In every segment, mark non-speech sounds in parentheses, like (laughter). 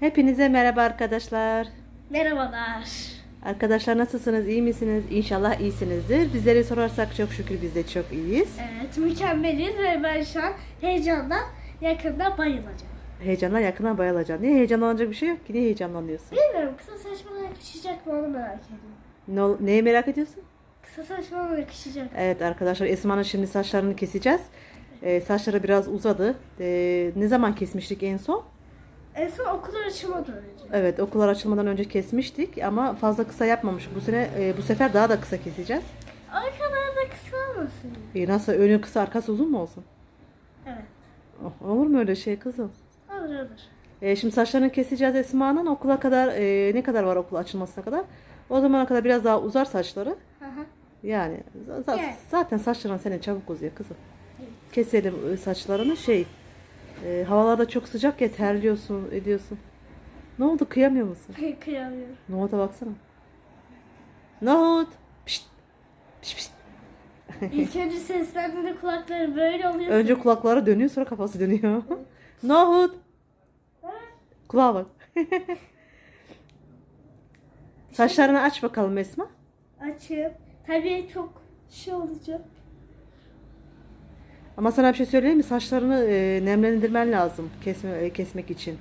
Hepinize merhaba arkadaşlar. Merhabalar. Arkadaşlar nasılsınız? İyi misiniz? İnşallah iyisinizdir. Bizleri sorarsak çok şükür biz de çok iyiyiz. Evet mükemmeliz ve ben şu an heyecandan yakında bayılacağım. Heyecanla yakından bayılacağım. Niye heyecanlanacak bir şey yok ki? Niye heyecanlanıyorsun? Bilmiyorum kısa saçma yakışacak mı onu merak ediyorum. Ne, ol- neyi merak ediyorsun? Kısa saçma mı yakışacak? Evet arkadaşlar Esma'nın şimdi saçlarını keseceğiz. Ee, saçları biraz uzadı. Ee, ne zaman kesmiştik en son? En son okullar açılmadan önce. Evet okullar açılmadan önce kesmiştik ama fazla kısa yapmamıştık. Bu sene e, bu sefer daha da kısa keseceğiz. O kadar da kısa olmasın. E, nasıl önü kısa arkası uzun mu olsun? Evet. Oh, olur mu öyle şey kızım? Olur olur. E, şimdi saçlarını keseceğiz Esma'nın. Okula kadar e, ne kadar var okul açılmasına kadar? O zamana kadar biraz daha uzar saçları. Hı hı. Yani za- Yani. zaten saçların senin çabuk uzuyor kızım. Keselim e, saçlarını şey. E, havalarda çok sıcak ya terliyorsun ediyorsun. Ne oldu kıyamıyor musun? Kıyamıyorum. Nohut'a baksana. Nohut. Pişt. Pişt, pişt. İlk önce seslendiğinde kulakları böyle oluyor. Önce kulakları dönüyor sonra kafası dönüyor. Nohut. Kulağa bak. Saçlarını aç bakalım Esma. Açıp. Tabii çok şey olacak. Ama sana bir şey söyleyeyim mi? Saçlarını e, nemlendirmen lazım kesme, e, kesmek için.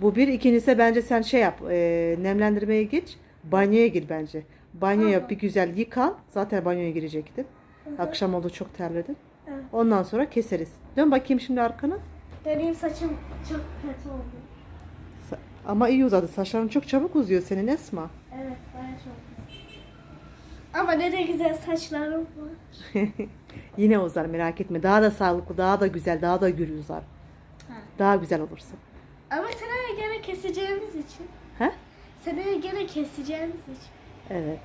Bu bir. ikincisi bence sen şey yap. E, nemlendirmeye geç. Banyoya gir bence. Banyo yap bir güzel yıkan. Zaten banyoya girecektin. Akşam oldu çok terledin. Evet. Ondan sonra keseriz. Dön bakayım şimdi arkana. Benim saçım çok kötü oldu. Sa- Ama iyi uzadı. Saçların çok çabuk uzuyor senin Esma. Evet baya çok. Ama ne de güzel saçlarım var. (laughs) Yine uzar merak etme. Daha da sağlıklı, daha da güzel, daha da gür uzar. Ha. Daha güzel olursun. Ama seneye gene keseceğimiz için. He? Seneye gene keseceğimiz için. Evet.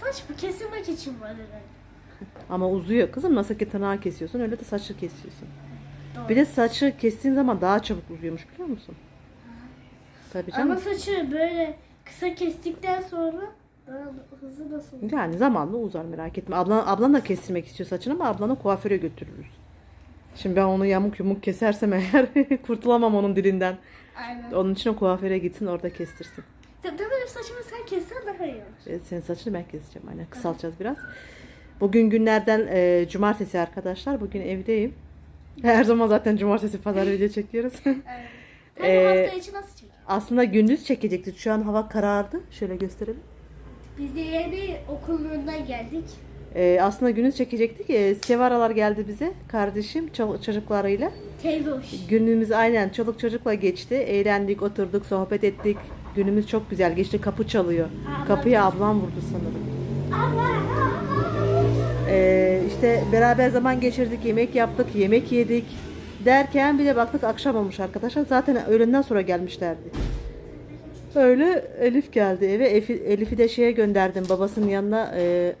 Saç bu kesilmek için var herhalde. (laughs) Ama uzuyor kızım. Nasıl ki tırnağı kesiyorsun öyle de saçı kesiyorsun. Doğru. Bir de saçı kestiğin zaman daha çabuk uzuyormuş biliyor musun? Tabii canım. Ama saçı böyle kısa kestikten sonra hızlı nasıl? Yani zamanla uzar merak etme. Ablan, ablan da kestirmek istiyor saçını ama ablanı kuaföre götürürüz. Şimdi ben onu yamuk yumuk kesersem eğer (laughs) kurtulamam onun dilinden. Aynen. Onun için o kuaföre gitsin orada kestirsin. Tabii benim saçımı sen kessen daha iyi olur. Evet, senin saçını ben keseceğim aynen. Kısaltacağız biraz. Bugün günlerden e, cumartesi arkadaşlar. Bugün evdeyim. Her zaman zaten cumartesi pazar video çekiyoruz. (laughs) Evet. Hani Ee, hafta içi nasıl çekiyor? Aslında gündüz çekecektik. Şu an hava karardı. Şöyle gösterelim. Biz de yeni önünden geldik. E, aslında gündüz çekecektik. E, Sevaralar geldi bize. Kardeşim ço- çocuklarıyla. Teyze hoş. Günümüz aynen çoluk çocukla geçti. Eğlendik, oturduk, sohbet ettik. Günümüz çok güzel geçti. Kapı çalıyor. Ablam. Kapıyı ablam vurdu sanırım. Ee, işte beraber zaman geçirdik, yemek yaptık, yemek yedik. Derken bir de baktık akşam olmuş arkadaşlar. Zaten öğlenden sonra gelmişlerdi. Öyle Elif geldi eve. Elif'i, Elif'i de şeye gönderdim. Babasının yanına e,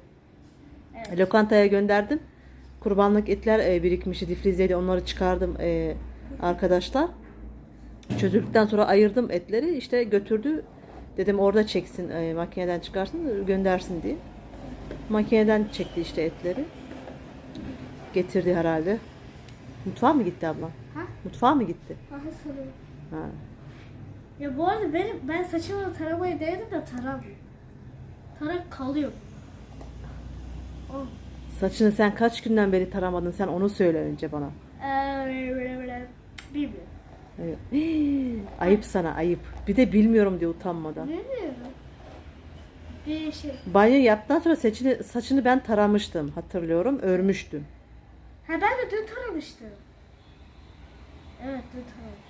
lokantaya gönderdim. Kurbanlık etler e, birikmişti difrizdeydi. Onları çıkardım e, arkadaşlar. Çözüldükten sonra ayırdım etleri. İşte götürdü. Dedim orada çeksin, e, makineden çıkarsın, göndersin diye. Makineden çekti işte etleri. Getirdi herhalde. Mutfağa mı gitti ablam? Ha? Mutfağa mı gitti? Aha sanırım. Ha. Ya bu arada benim ben saçımı taramayı denedim de taramıyor. Tarak kalıyor. Oh. Saçını sen kaç günden beri taramadın? Sen onu söyle önce bana. Ee. Bilmiyorum. Evet. ayıp sana ayıp. Bir de bilmiyorum diye utanmadan. Bilmiyorum. Bir şey. Banyo yaptıktan sonra saçını, saçını ben taramıştım hatırlıyorum. Örmüştüm. Ha ben de dün taramıştım. Evet dün taramıştım.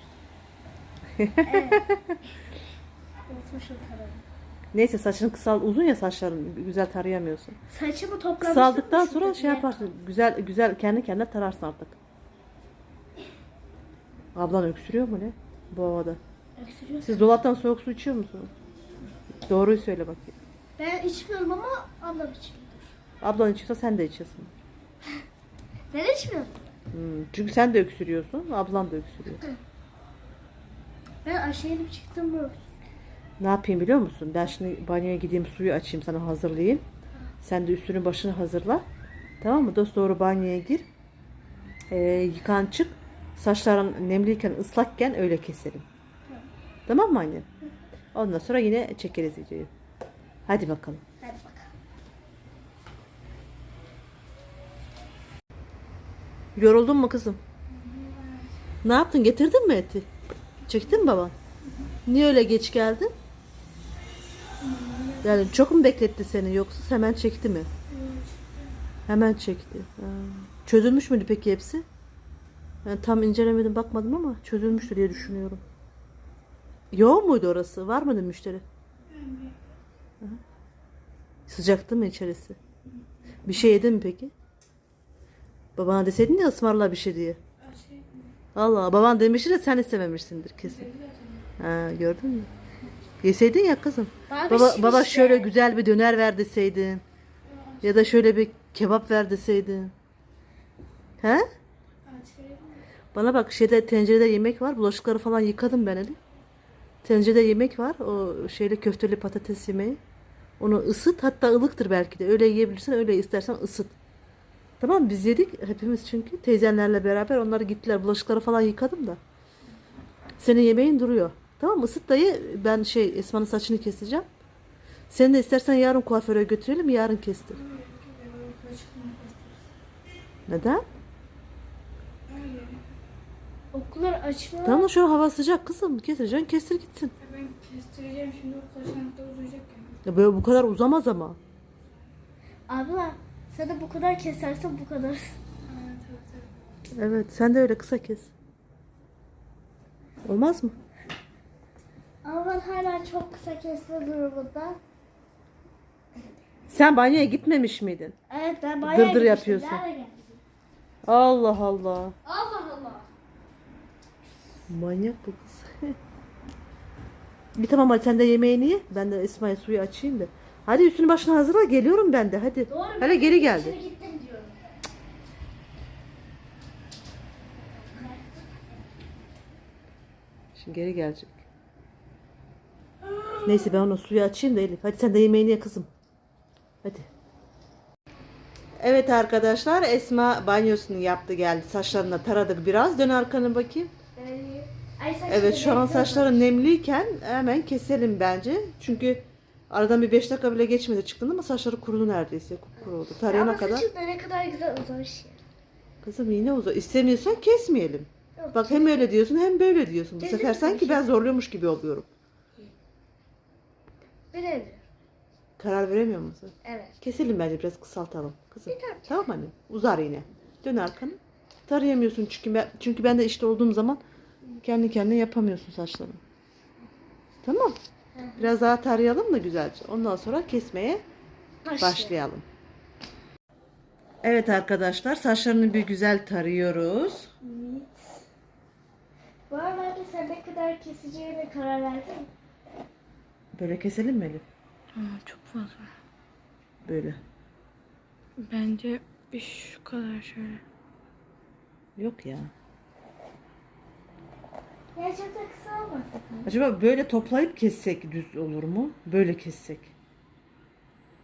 Evet. Unutmuşum taramayı. Neyse saçın kısal uzun ya saçların güzel tarayamıyorsun. Saçımı toplamıştım. Kısaldıktan sonra şey yaparsın. Güzel güzel kendi kendine tararsın artık. Ablan öksürüyor mu ne? Bu havada. Öksürüyorsun. Siz dolaptan soğuk su içiyor musunuz? Doğruyu söyle bakayım. Ben içmiyorum ama ablam içiyordur. Ablan içiyorsa sen de içiyorsun. Ben içmiyorum. Hmm, Çünkü sen de öksürüyorsun, ablan da öksürüyor. Ben aşağı inip çıktım mı? Ne yapayım biliyor musun? Ben şimdi banyoya gideyim suyu açayım sana hazırlayayım. Sen de üstünü başını hazırla. Tamam mı? Dost doğru banyoya gir. Ee, yıkan çık. Saçların nemliyken ıslakken öyle keselim. Tamam mı anne? Ondan sonra yine çekeriz videoyu. Hadi bakalım. Hadi bakalım. Yoruldun mu kızım? Ne yaptın? Getirdin mi eti? Çektin mi baban? Niye öyle geç geldin? Yani çok mu bekletti seni yoksa hemen çekti mi? Hemen çekti. Ha. Çözülmüş müydü peki hepsi? Yani tam incelemedim bakmadım ama çözülmüştür diye düşünüyorum. Yoğun muydu orası? Var mıydı müşteri? Hı. Sıcaktı mı içerisi? Bir şey yedin mi peki? Babana deseydin ya ısmarla bir şey diye. Allah baban demişti de sen istememişsindir kesin. Ha, gördün mü? Yeseydin ya kızım. Baba, baba şöyle güzel bir döner ver deseydin. Ya da şöyle bir kebap ver deseydin. He? Bana bak şeyde tencerede yemek var. Bulaşıkları falan yıkadım ben Ali. Tencerede yemek var. O şeyle köfteli patates yemeği. Onu ısıt. Hatta ılıktır belki de. Öyle yiyebilirsin. Öyle istersen ısıt. Tamam biz yedik hepimiz çünkü. Teyzenlerle beraber onları gittiler. Bulaşıkları falan yıkadım da. Senin yemeğin duruyor. Tamam mı? Isıt dayı. Ben şey Esma'nın saçını keseceğim. Sen de istersen yarın kuaföre götürelim. Yarın kestir. Neden? Okullar açma. Tamam da şu hava sıcak kızım. Kestireceksin kestir gitsin. Ben kestireceğim şimdi o kaşanlıkta uzayacak yani. Ya böyle bu kadar uzamaz ama. Abla sen de bu kadar kesersen bu kadar. Evet evet evet. Evet sen de öyle kısa kes. Olmaz mı? Ama ben hala çok kısa kesme durumunda. Sen banyoya gitmemiş miydin? Evet ben bayağı Dırdır gitmiştim. yapıyorsun. Allah Allah. Allah Allah. Manyak bu kız. (laughs) Bir tamam hadi sen de yemeğini ye. Ben de Esma'ya suyu açayım da. Hadi üstünü başına hazırla geliyorum ben de hadi. Doğru. Hele geri geldi. Şimdi geri gelecek. Neyse ben ona suyu açayım da Elif. Hadi sen de yemeğini ye kızım. Hadi. Evet arkadaşlar Esma banyosunu yaptı geldi. Saçlarına taradık biraz. Dön arkanı bakayım. Yani- Ay, Evet şu an saçları nemliyken hemen keselim bence. Çünkü aradan bir 5 dakika bile geçmedi çıktın ama saçları kurudu neredeyse. Kuru oldu. Tarayana Ama kadar. saçın da ne kadar güzel uzamış ya. Kızım yine uza. İstemiyorsan kesmeyelim. Yok, Bak hem öyle diyorsun hem böyle diyorsun. Bu Kesin sefer sanki ben zorluyormuş gibi oluyorum. Bilemiyorum. Karar veremiyor musun? Evet. Keselim bence biraz kısaltalım. Kızım. Bir tane. Tamam anne. Uzar yine. Dön arkanı. Tarayamıyorsun çünkü ben, çünkü ben de işte olduğum zaman kendi kendine yapamıyorsun saçlarını. Tamam. Biraz daha tarayalım da güzelce. Ondan sonra kesmeye başlayalım. Evet arkadaşlar saçlarını bir güzel tarıyoruz. Evet. Bu arada sen ne kadar keseceğine karar verdin? Böyle keselim mi Elif? Çok fazla. Böyle. Bence bir şu kadar şöyle. Yok ya. Ya çok da kısa olmasın. mı? Acaba böyle toplayıp kessek düz olur mu? Böyle kessek.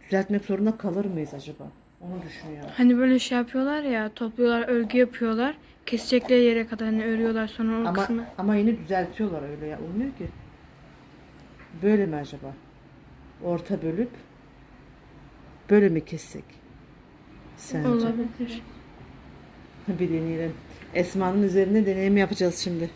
Düzeltmek zorunda kalır mıyız acaba? Onu düşünüyorum. Hani böyle şey yapıyorlar ya topluyorlar örgü yapıyorlar. Kesecekleri yere kadar hani örüyorlar sonra o Ama kısmı. ama yine düzeltiyorlar öyle ya. Olmuyor ki. Böyle mi acaba? Orta bölüp böyle mi kessek? Sence? Olabilir. Bir deneyelim. Esma'nın üzerine deneyim yapacağız şimdi.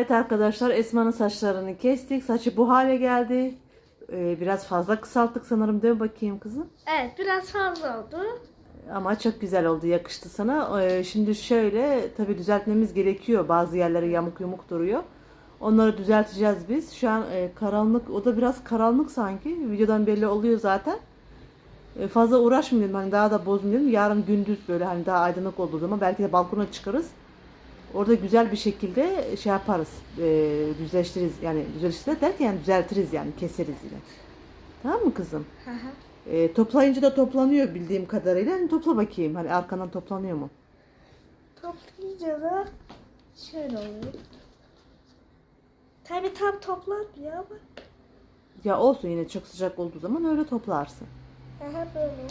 Evet arkadaşlar Esma'nın saçlarını kestik. Saçı bu hale geldi. Ee, biraz fazla kısalttık sanırım. Dön bakayım kızım. Evet biraz fazla oldu. Ama çok güzel oldu, yakıştı sana. Ee, şimdi şöyle, tabii düzeltmemiz gerekiyor. Bazı yerleri yamuk yumuk duruyor. Onları düzelteceğiz biz. Şu an e, karanlık, o da biraz karanlık sanki. Videodan belli oluyor zaten. E, fazla uğraşmayalım, hani daha da bozmayalım. Yarın gündüz böyle hani daha aydınlık olduğu zaman belki de balkona çıkarız. Orada güzel bir şekilde şey yaparız, e, düzleştiririz. Yani düzleştiririz derken yani düzeltiriz yani, keseriz yine. Tamam mı kızım? Hı hı. E, toplayınca da toplanıyor bildiğim kadarıyla. Hani topla bakayım. Hani arkandan toplanıyor mu? Toplayınca da şöyle oluyor. Tabii tam toplanmıyor ama. Ya olsun yine çok sıcak olduğu zaman öyle toplarsın. Aha böyle.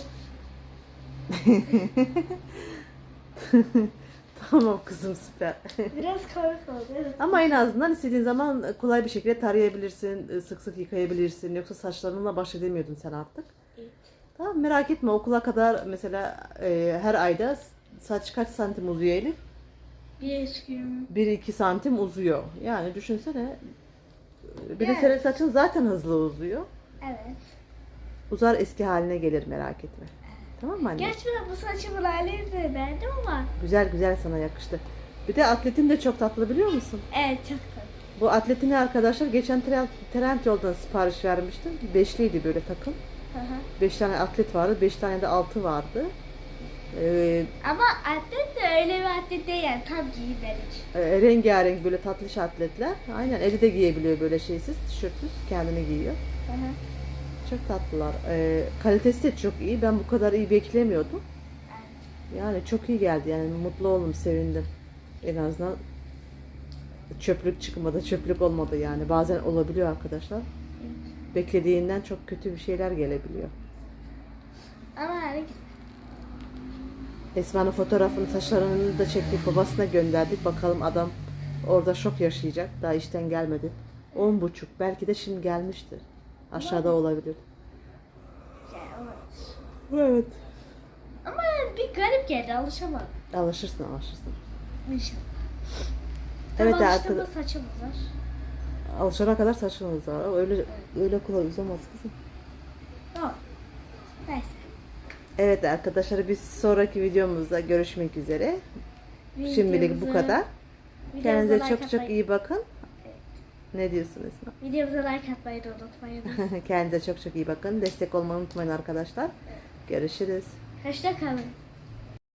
(laughs) tamam kızım süper. (laughs) Biraz karışık oldu evet. Ama en azından istediğin zaman kolay bir şekilde tarayabilirsin, sık sık yıkayabilirsin. Yoksa saçlarınla baş edemiyordun sen artık. Evet. Tamam merak etme okula kadar mesela e, her ayda saç kaç santim uzuyor Elif? Bir gün. 1-2 santim uzuyor. Yani düşünsene. Bir de senin saçın zaten hızlı uzuyor. Evet. Uzar eski haline gelir merak etme. Tamam mı anne? Gerçi ben bu saçımın halini de beğendim ama. Güzel güzel sana yakıştı. Bir de atletin de çok tatlı biliyor musun? Evet çok tatlı. Bu atletini arkadaşlar geçen Trend, yoldan sipariş vermiştim. Beşliydi böyle takım. Hı hı. Beş tane atlet vardı. Beş tane de altı vardı. Ee, Ama atlet de öyle bir atlet değil yani tam giymelik. e, rengarenk böyle tatlış atletler. Aynen eli de giyebiliyor böyle şeysiz, tişörtsüz. Kendini giyiyor. Hı hı. Çok tatlılar. Ee, kalitesi de çok iyi. Ben bu kadar iyi beklemiyordum. Yani çok iyi geldi. Yani mutlu oldum, sevindim. En azından çöplük çıkmadı, çöplük olmadı yani. Bazen olabiliyor arkadaşlar. Beklediğinden çok kötü bir şeyler gelebiliyor. Ama Esma'nın fotoğrafını, saçlarını da çektik, babasına gönderdik. Bakalım adam orada şok yaşayacak. Daha işten gelmedi. On buçuk. Belki de şimdi gelmiştir. Aşağıda olabilir. Evet. Ama bir garip geldi alışamadım. Alışırsın, alışırsın. İnşallah. Evet, Tam artık- alıştığımda saçımız var. Alışana kadar saçın uzar. Öyle öyle kolay uzamaz kızım. Tamam. Neyse. Evet arkadaşlar biz sonraki videomuzda görüşmek üzere. Şimdilik bu kadar. Kendinize like çok çok iyi bakın. Ne diyorsun Esma? Videomuza like atmayı da unutmayın. (laughs) Kendinize çok çok iyi bakın. Destek olmayı unutmayın arkadaşlar. Görüşürüz. Hoşça kalın.